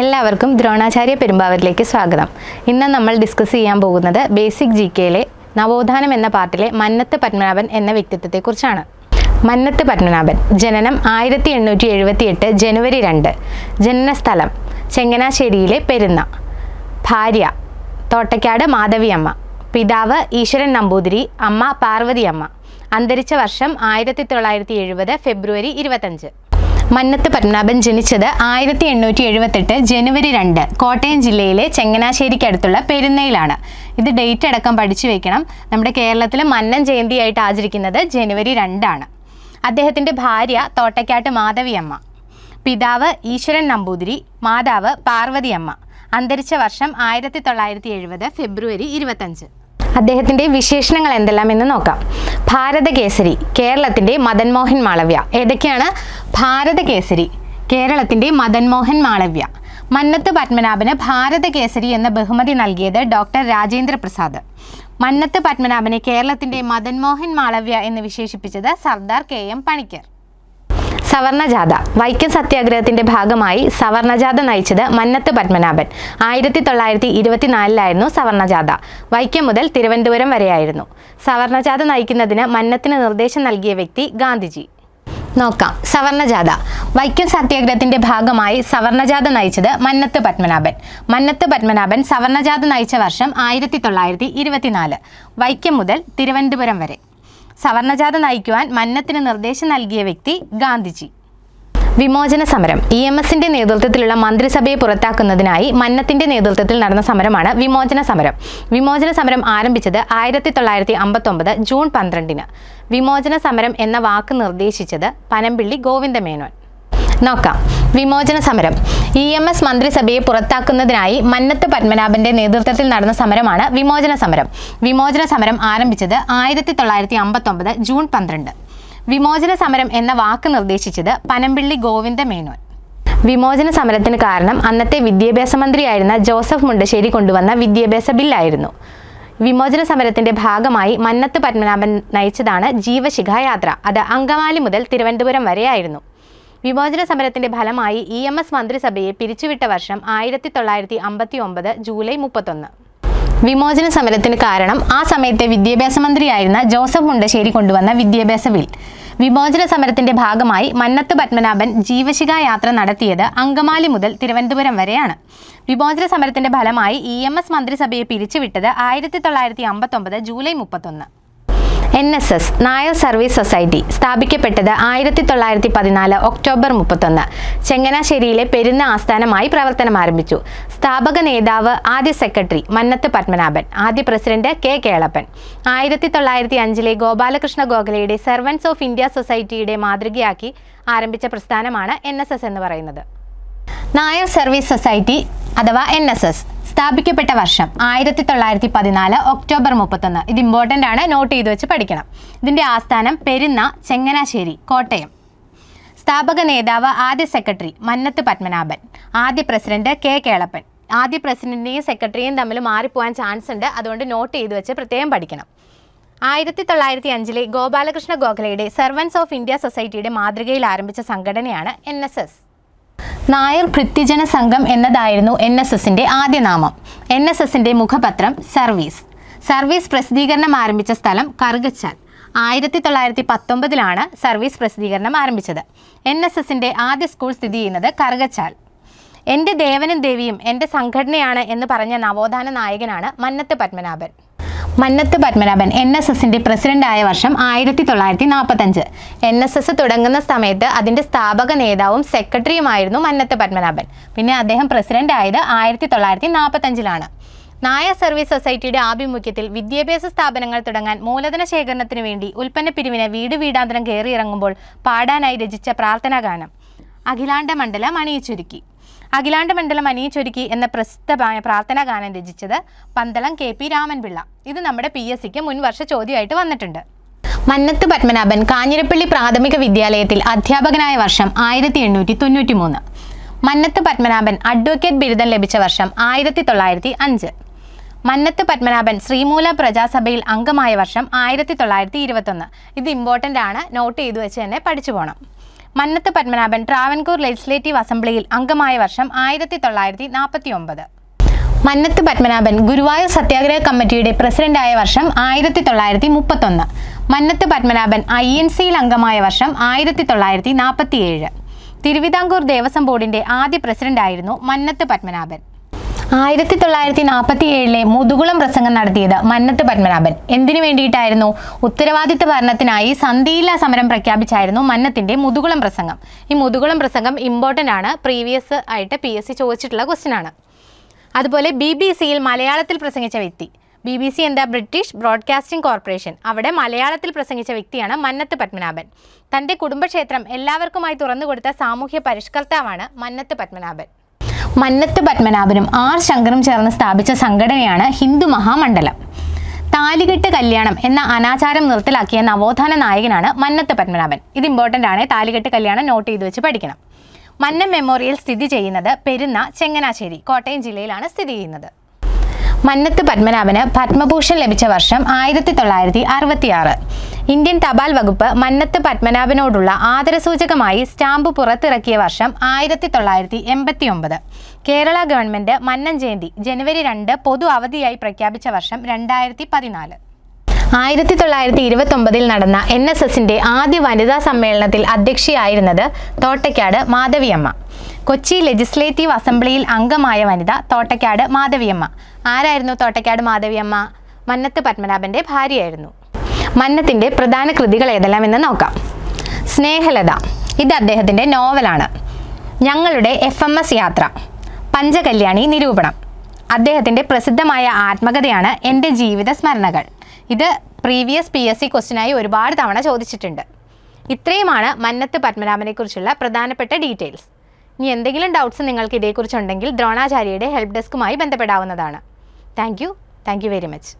എല്ലാവർക്കും ദ്രോണാചാര്യ പെരുമ്പാവൂരിലേക്ക് സ്വാഗതം. ഇന്ന് നമ്മൾ ഡിസ്കസ് ചെയ്യാൻ പോകുന്നത് ബേസിക് ജി കെയിലെ നവോത്ഥാനം എന്ന പാർട്ടിലെ മന്നത്ത് പത്മനാഭൻ എന്ന വ്യക്തിത്വത്തെക്കുറിച്ചാണ്. മന്നത്ത് പത്മനാഭൻ ജനനം ആയിരത്തി എണ്ണൂറ്റി എഴുപത്തി എട്ട് ജനുവരി രണ്ട്. ജനനസ്ഥലം ചെങ്ങനാശ്ശേരിയിലെ പെരുന്ന. ഭാര്യ തോട്ടയ്ക്കാട് മാധവിയമ്മ. പിതാവ് ഈശ്വരൻ നമ്പൂതിരി അമ്മ പാർവതിയമ്മ. അന്തരിച്ച വർഷം ആയിരത്തി തൊള്ളായിരത്തി എഴുപത് ഫെബ്രുവരി ഇരുപത്തഞ്ച്. മന്നത്ത് പത്മനാഭൻ ജനിച്ചത് ആയിരത്തി എണ്ണൂറ്റി എഴുപത്തെട്ട് ജനുവരി രണ്ട്. കോട്ടയം ജില്ലയിലെ ചങ്ങനാശ്ശേരിക്കടുത്തുള്ള പെരുന്നയിലാണ്. ഇത് ഡേറ്റ് അടക്കം പഠിച്ചു വെക്കണം. നമ്മുടെ കേരളത്തിൽ മന്നൻ ജയന്തിയായിട്ട് ആചരിക്കുന്നത് ജനുവരി രണ്ടാണ്. അദ്ദേഹത്തിന്റെ ഭാര്യ തോട്ടക്കാട്ട് മാധവിയമ്മ. പിതാവ് ഈശ്വരൻ നമ്പൂതിരി മാതാവ് പാർവതിയമ്മ. അന്തരിച്ച വർഷം ആയിരത്തി തൊള്ളായിരത്തി എഴുപത് ഫെബ്രുവരി ഇരുപത്തഞ്ച്. അദ്ദേഹത്തിന്റെ വിശേഷണങ്ങൾ എന്തെല്ലാം എന്ന് നോക്കാം. ഭാരതകേസരി കേരളത്തിന്റെ മദൻമോഹൻ മാളവ്യ. ഏതൊക്കെയാണ് ഭാരതകേസരി കേരളത്തിന്റെ മദൻ മോഹൻ മാളവ്യ. മന്നത്ത് പത്മനാഭന് ഭാരതകേസരി എന്ന ബഹുമതി നൽകിയത് ഡോക്ടർ രാജേന്ദ്ര പ്രസാദ് മന്നത്ത് പത്മനാഭനെ കേരളത്തിന്റെ മദൻ മോഹൻ മാളവ്യ എന്ന് വിശേഷിപ്പിച്ചത് സർദാർ കെ. എം. പണിക്കർ. സവർണജാഥ വൈക്കം സത്യാഗ്രഹത്തിന്റെ ഭാഗമായി സവർണജാഥ നയിച്ചത് മന്നത്ത് പത്മനാഭൻ. ആയിരത്തി തൊള്ളായിരത്തി ഇരുപത്തിനാലിലായിരുന്നു സവർണജാഥ. വൈക്കം മുതൽ തിരുവനന്തപുരം വരെയായിരുന്നു. സവർണജാഥ നയിക്കുന്നതിന് മന്നത്തിന് നിർദ്ദേശം നൽകിയ വ്യക്തി ഗാന്ധിജി. നോക്കാം. സവർണജാഥ. വൈക്കം സത്യാഗ്രഹത്തിന്റെ ഭാഗമായി സവർണജാഥ നയിച്ചത് മന്നത്ത് പത്മനാഭൻ. മന്നത്ത് പത്മനാഭൻ സവർണജാഥ നയിച്ച വർഷം ആയിരത്തി തൊള്ളായിരത്തി ഇരുപത്തിനാല് വൈക്കം മുതൽ തിരുവനന്തപുരം വരെ. സവർണജാഥ നയിക്കുവാൻ മന്നത്തിന് നിർദ്ദേശം നൽകിയ വ്യക്തി ഗാന്ധിജി. വിമോചന സമരം. ഇ എം എസിന്റെ നേതൃത്വത്തിലുള്ള മന്ത്രിസഭയെ പുറത്താക്കുന്നതിനായി മന്നത്തിന്റെ നേതൃത്വത്തിൽ നടന്ന സമരമാണ് വിമോചന സമരം. വിമോചന സമരം ആരംഭിച്ചത് ആയിരത്തി തൊള്ളായിരത്തി അമ്പത്തൊമ്പത് ജൂൺ പന്ത്രണ്ടിന്. വിമോചന സമരം എന്ന വാക്ക് നിർദ്ദേശിച്ചത് പനമ്പിള്ളി ഗോവിന്ദമേനോൻ. നോക്കാം. വിമോചന സമരം. ഇ എം എസ് മന്ത്രിസഭയെ പുറത്താക്കുന്നതിനായി മന്നത്ത് പത്മനാഭന്റെ നേതൃത്വത്തിൽ നടന്ന സമരമാണ് വിമോചന സമരം. വിമോചന സമരം ആരംഭിച്ചത് ആയിരത്തി തൊള്ളായിരത്തി അമ്പത്തൊമ്പത് ജൂൺ പന്ത്രണ്ട്. വിമോചന സമരം എന്ന വാക്ക് നിർദ്ദേശിച്ചത് പനമ്പിള്ളി ഗോവിന്ദ മേനോൻ വിമോചന സമരത്തിന് കാരണം അന്നത്തെ വിദ്യാഭ്യാസ മന്ത്രിയായിരുന്ന ജോസഫ് മുണ്ടശ്ശേരി കൊണ്ടുവന്ന വിദ്യാഭ്യാസ ബില്ലായിരുന്നു. വിമോചന സമരത്തിന്റെ ഭാഗമായി മന്നത്ത് പത്മനാഭൻ നയിച്ചതാണ് ജീവശിഖ യാത്ര. അത് അങ്കമാലി മുതൽ തിരുവനന്തപുരം വരെയായിരുന്നു. വിമോചന സമരത്തിന്റെ ഫലമായി ഇ എം എസ് മന്ത്രിസഭയെ പിരിച്ചുവിട്ട വർഷം ആയിരത്തി തൊള്ളായിരത്തി അമ്പത്തി ഒമ്പത് ജൂലൈ മുപ്പത്തൊന്ന്. വിമോചന സമരത്തിന് കാരണം ആ സമയത്തെ വിദ്യാഭ്യാസ മന്ത്രിയായിരുന്ന ജോസഫ് മുണ്ടശ്ശേരി കൊണ്ടുവന്ന വിദ്യാഭ്യാസ ബിൽ. വിമോചന സമരത്തിന്റെ ഭാഗമായി മന്നത്ത് പത്മനാഭൻ ജീവശിക യാത്ര നടത്തിയത് അങ്കമാലി മുതൽ തിരുവനന്തപുരം വരെയാണ്. വിമോചന സമരത്തിന്റെ ഫലമായി ഇ എം എസ് മന്ത്രിസഭയെ പിരിച്ചുവിട്ടത് ആയിരത്തി തൊള്ളായിരത്തി അമ്പത്തൊമ്പത് ജൂലൈ മുപ്പത്തൊന്ന്. N S S Nair Service Society സ്ഥാപിക്കപ്പെട്ടത് ആയിരത്തി തൊള്ളായിരത്തി പതിനാല് ഒക്ടോബർ മുപ്പത്തൊന്ന്. ചെങ്ങനാശ്ശേരിയിലെ പെരുന്ന ആസ്ഥാനമായി പ്രവർത്തനം ആരംഭിച്ചു. സ്ഥാപക നേതാവ് ആദ്യ സെക്രട്ടറി മന്നത്ത് പത്മനാഭൻ ആദ്യ പ്രസിഡന്റ് കെ കേളപ്പൻ. ആയിരത്തി തൊള്ളായിരത്തി അഞ്ചിലെ ഗോപാലകൃഷ്ണ ഗോഖലയുടെ സെർവൻസ് ഓഫ് ഇന്ത്യ സൊസൈറ്റിയുടെ മാതൃകയാക്കി ആരംഭിച്ച പ്രസ്ഥാനമാണ് എൻ എന്ന് പറയുന്നത്. നായർ സർവീസ് സൊസൈറ്റി അഥവാ എൻ എസ് എസ്. സ്ഥാപിക്കപ്പെട്ട വർഷം ആയിരത്തി തൊള്ളായിരത്തി പതിനാല് ഒക്ടോബർ മുപ്പത്തൊന്ന്. ഇത് ഇമ്പോർട്ടന്റ് ആണ്. നോട്ട് ചെയ്ത് വെച്ച് പഠിക്കണം. ഇതിന്റെ ആസ്ഥാനം പെരുന്ന ചെങ്ങനാശ്ശേരി കോട്ടയം. സ്ഥാപക നേതാവ് ആദ്യ സെക്രട്ടറി മന്നത്ത് പത്മനാഭൻ. ആദ്യ പ്രസിഡന്റ് കെ കേളപ്പൻ. ആദ്യ പ്രസിഡന്റിനെയും സെക്രട്ടറിയും തമ്മിൽ മാറിപ്പോകാൻ ചാൻസ് ഉണ്ട്. അതുകൊണ്ട് നോട്ട് ചെയ്ത് വെച്ച് പ്രത്യേകം പഠിക്കണം. ആയിരത്തി തൊള്ളായിരത്തി അഞ്ചിലെ ഗോപാലകൃഷ്ണ ഗോഖലയുടെ സെർവൻസ് ഓഫ് ഇന്ത്യ സൊസൈറ്റിയുടെ മാതൃകയിൽ ആരംഭിച്ച സംഘടനയാണ് എൻ എസ് എസ് നായർ ഭൃത്യജന സംഘം എന്നതായിരുന്നു എൻ എസ് എസിന്റെ ആദ്യ നാമം. എൻ എസ് എസിന്റെ മുഖപത്രം സർവീസ്. സർവീസ് പ്രസിദ്ധീകരണം ആരംഭിച്ച സ്ഥലം കറുകച്ചാൽ. ആയിരത്തി തൊള്ളായിരത്തി പത്തൊമ്പതിലാണ് സർവീസ് പ്രസിദ്ധീകരണം ആരംഭിച്ചത്. എൻ എസ് എസിന്റെ ആദ്യ സ്കൂൾ സ്ഥിതി ചെയ്യുന്നത് കറുകച്ചാൽ. എന്റെ ദേവനും ദേവിയും എന്റെ സംഘടനയാണ് എന്ന് പറഞ്ഞ നവോത്ഥാന നായകനാണ് മന്നത്ത് പത്മനാഭൻ. മന്നത്ത് പത്മനാഭൻ എൻ എസ് എസിന്റെ പ്രസിഡന്റ് ആയ വർഷം ആയിരത്തി തൊള്ളായിരത്തി നാൽപ്പത്തഞ്ച് എൻ എസ് എസ് തുടങ്ങുന്ന സമയത്ത് അതിന്റെ സ്ഥാപക നേതാവും സെക്രട്ടറിയുമായിരുന്നു മന്നത്ത് പത്മനാഭൻ. പിന്നെ അദ്ദേഹം പ്രസിഡന്റ് ആയത് ആയിരത്തി തൊള്ളായിരത്തി നാൽപ്പത്തഞ്ചിലാണ് നായ സർവീസ് സൊസൈറ്റിയുടെ ആഭിമുഖ്യത്തിൽ വിദ്യാഭ്യാസ സ്ഥാപനങ്ങൾ തുടങ്ങാൻ മൂലധന ശേഖരണത്തിന് വേണ്ടി ഉൽപ്പന്ന പിരിവിന് വീട് വീടാന്തരം കയറിയിറങ്ങുമ്പോൾ പാടാനായി രചിച്ച പ്രാർത്ഥനാ ഗാനം അഖിലാണ്ട മണ്ഡലം അണിയിച്ചൊരുക്കി അഖിലാണ്ട മണ്ഡലം അനിയിച്ചൊരുക്കി എന്ന പ്രസിദ്ധമായ പ്രാർത്ഥനാ ഗാനം രചിച്ചത് പന്തളം കെ പി രാമൻപിള്ള. ഇത് നമ്മുടെ പി എസ് സിക്ക് മുൻവർഷ ചോദ്യമായിട്ട് വന്നിട്ടുണ്ട്. മന്നത്ത് പത്മനാഭൻ കാഞ്ഞിരപ്പള്ളി പ്രാഥമിക വിദ്യാലയത്തിൽ അധ്യാപകനായ വർഷം ആയിരത്തി എണ്ണൂറ്റി തൊണ്ണൂറ്റി മൂന്ന് മന്നത്ത് പത്മനാഭൻ അഡ്വക്കേറ്റ് ബിരുദം ലഭിച്ച വർഷം ആയിരത്തി തൊള്ളായിരത്തി അഞ്ച് മന്നത്ത് പത്മനാഭൻ ശ്രീമൂല പ്രജാസഭയിൽ അംഗമായ വർഷം ആയിരത്തി തൊള്ളായിരത്തി ഇരുപത്തൊന്ന് ഇത് ഇമ്പോർട്ടന്റ് ആണ്. നോട്ട് ചെയ്തു വെച്ച് തന്നെ പഠിച്ചു പോകണം മന്നത്ത് പത്മനാഭൻ ട്രാവൻകൂർ ലെജിസ്ലേറ്റീവ് അസംബ്ലിയിൽ അംഗമായ വർഷം ആയിരത്തി തൊള്ളായിരത്തി നാൽപ്പത്തി ഒമ്പത് മന്നത്ത് പത്മനാഭൻ ഗുരുവായൂർ സത്യാഗ്രഹ കമ്മിറ്റിയുടെ പ്രസിഡന്റായ വർഷം ആയിരത്തി തൊള്ളായിരത്തി മുപ്പത്തൊന്ന് മന്നത്ത് പത്മനാഭൻ ഐ എൻ സിയിൽ അംഗമായ വർഷം ആയിരത്തി തൊള്ളായിരത്തി നാൽപ്പത്തിയേഴ് തിരുവിതാംകൂർ ദേവസ്വം ബോർഡിന്റെ ആദ്യ പ്രസിഡന്റായിരുന്നു മന്നത്ത് പത്മനാഭൻ. ആയിരത്തി തൊള്ളായിരത്തി നാൽപ്പത്തി ഏഴിലെ മുതുകുളം പ്രസംഗം നടത്തിയത് മന്നത്ത് പത്മനാഭൻ. എന്തിനു വേണ്ടിയിട്ടായിരുന്നു? ഉത്തരവാദിത്ത ഭരണത്തിനായി സന്ധിയില്ലാ സമരം പ്രഖ്യാപിച്ചായിരുന്നു മന്നത്തിന്റെ മുതുകുളം പ്രസംഗം. ഈ മുതുകുളം പ്രസംഗം ഇമ്പോർട്ടന്റ് ആണ്. പ്രീവിയസ് ആയിട്ട് പി എസ് സി ചോദിച്ചിട്ടുള്ള ക്വസ്റ്റ്യൻ ആണ്. അതുപോലെ ബി ബി സിയിൽ മലയാളത്തിൽ പ്രസംഗിച്ച വ്യക്തി. ബി ബി സി എന്താ? ബ്രിട്ടീഷ് ബ്രോഡ്കാസ്റ്റിംഗ് കോർപ്പറേഷൻ അവിടെ മലയാളത്തിൽ പ്രസംഗിച്ച വ്യക്തിയാണ് മന്നത്ത് പത്മനാഭൻ. തന്റെ കുടുംബക്ഷേത്രം എല്ലാവർക്കുമായി തുറന്നുകൊടുത്ത സാമൂഹ്യ പരിഷ്കർത്താവാണ് മന്നത്ത് പത്മനാഭൻ. മന്നത്ത് പത്മനാഭനും ആർ ശങ്കറും ചേർന്ന് സ്ഥാപിച്ച സംഘടനയാണ് ഹിന്ദു മഹാമണ്ഡലം. താലികെട്ട് കല്യാണം എന്ന അനാചാരം നിർത്തലാക്കിയ നവോത്ഥാന നായകനാണ് മന്നത്ത് പത്മനാഭൻ. ഇത് ഇമ്പോർട്ടന്റ് ആണ്. താലികെട്ട് കല്യാണം നോട്ട് ചെയ്ത് വെച്ച് പഠിക്കണം. മന്നം മെമ്മോറിയൽ സ്ഥിതി ചെയ്യുന്നത് പെരുന്ന ചെങ്ങനാശ്ശേരി കോട്ടയം ജില്ലയിലാണ് സ്ഥിതി ചെയ്യുന്നത്. മന്നത്ത് പത്മനാഭന് പത്മഭൂഷൺ ലഭിച്ച വർഷം ആയിരത്തി തൊള്ളായിരത്തി അറുപത്തിയാറ് ഇന്ത്യൻ തപാൽ വകുപ്പ് മന്നത്ത് പത്മനാഭനോടുള്ള ആദരസൂചകമായി സ്റ്റാമ്പ് പുറത്തിറക്കിയ വർഷം ആയിരത്തി തൊള്ളായിരത്തി എൺപത്തി ഒമ്പത് കേരള ഗവൺമെന്റ് മന്നൻ ജയന്തി ജനുവരി രണ്ട് പൊതു അവധിയായി പ്രഖ്യാപിച്ച വർഷം രണ്ടായിരത്തി പതിനാല് ആയിരത്തി തൊള്ളായിരത്തി ഇരുപത്തൊമ്പതിൽ നടന്ന എൻ എസ് എസിന്റെ ആദ്യ വനിതാ സമ്മേളനത്തിൽ അധ്യക്ഷയായിരുന്നത് തോട്ടയ്ക്കാട് മാധവിയമ്മ. കൊച്ചി ലെജിസ്ലേറ്റീവ് അസംബ്ലിയിൽ അംഗമായ വനിത തോട്ടക്കാട് മാധവിയമ്മ. ആരായിരുന്നു തോട്ടക്കാട് മാധവിയമ്മ? മന്നത്ത് പത്മനാഭന്റെ ഭാര്യയായിരുന്നു. മന്നത്തിന്റെ പ്രധാന കൃതികൾ ഏതെല്ലാം എന്ന് നോക്കാം. സ്നേഹലത ഇത് അദ്ദേഹത്തിന്റെ നോവലാണ്. ഞങ്ങളുടെ എഫ് എം എസ് യാത്ര പഞ്ചകല്യാണി നിരൂപണം. അദ്ദേഹത്തിന്റെ പ്രസിദ്ധമായ ആത്മകഥയാണ് എന്റെ ജീവിത സ്മരണകൾ. ഇത് പ്രീവിയസ് പി എസ് സി ക്വസ്റ്റിനായി ഒരുപാട് തവണ ചോദിച്ചിട്ടുണ്ട്. ഇത്രയുമാണ് മന്നത്ത് പത്മനാഭനെക്കുറിച്ചുള്ള പ്രധാനപ്പെട്ട ഡീറ്റെയിൽസ്. ഇനി എന്തെങ്കിലും ഡൗട്ട്സ് നിങ്ങൾക്ക് ഇതേക്കുറിച്ചുണ്ടെങ്കിൽ ദ്രോണാചാര്യയുടെ ഹെൽപ്പ് ഡെസ്കുമായി ബന്ധപ്പെടാവുന്നതാണ്. Thank you thank you very much